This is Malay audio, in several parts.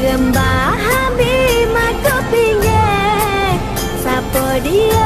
lembah habis mata pinggir Siapa dia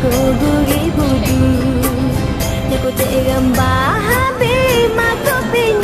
ko guri budi Neko te gamba habi mato pini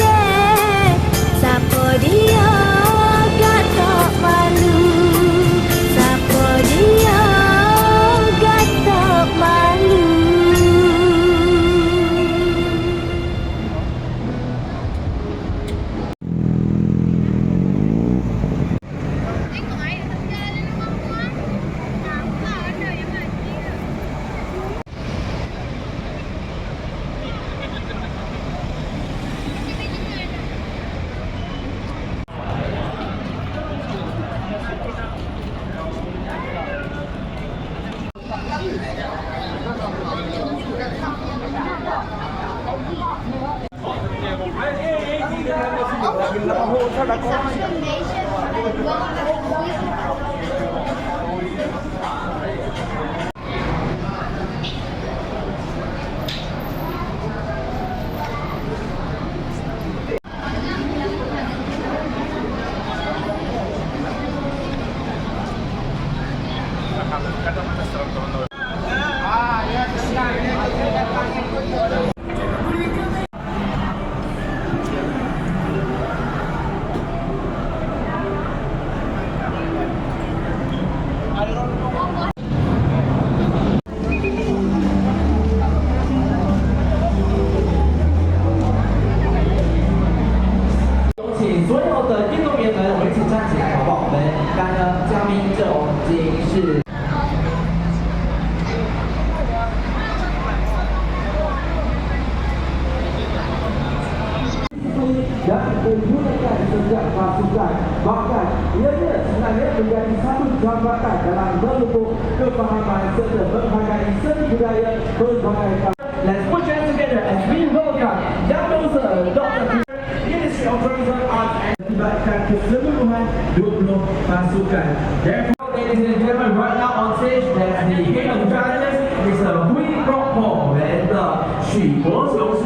Ah, yeah, yeah, yeah, yeah, yeah, yeah, yeah. Setiap pasukan. Bahkan ianya sebenarnya menjadi satu jambatan dalam melupuk kefahaman serta menghargai seni budaya pelbagai Let's put your hands together as we welcome Yang Dosa Dr. Ministry of Tourism Arts and melibatkan keseluruhan 20 pasukan. Therefore, ladies and gentlemen, right now on stage, that's the head of challenges, Mr. Hui Kok Ho and uh, Xu Bo Xiong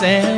myself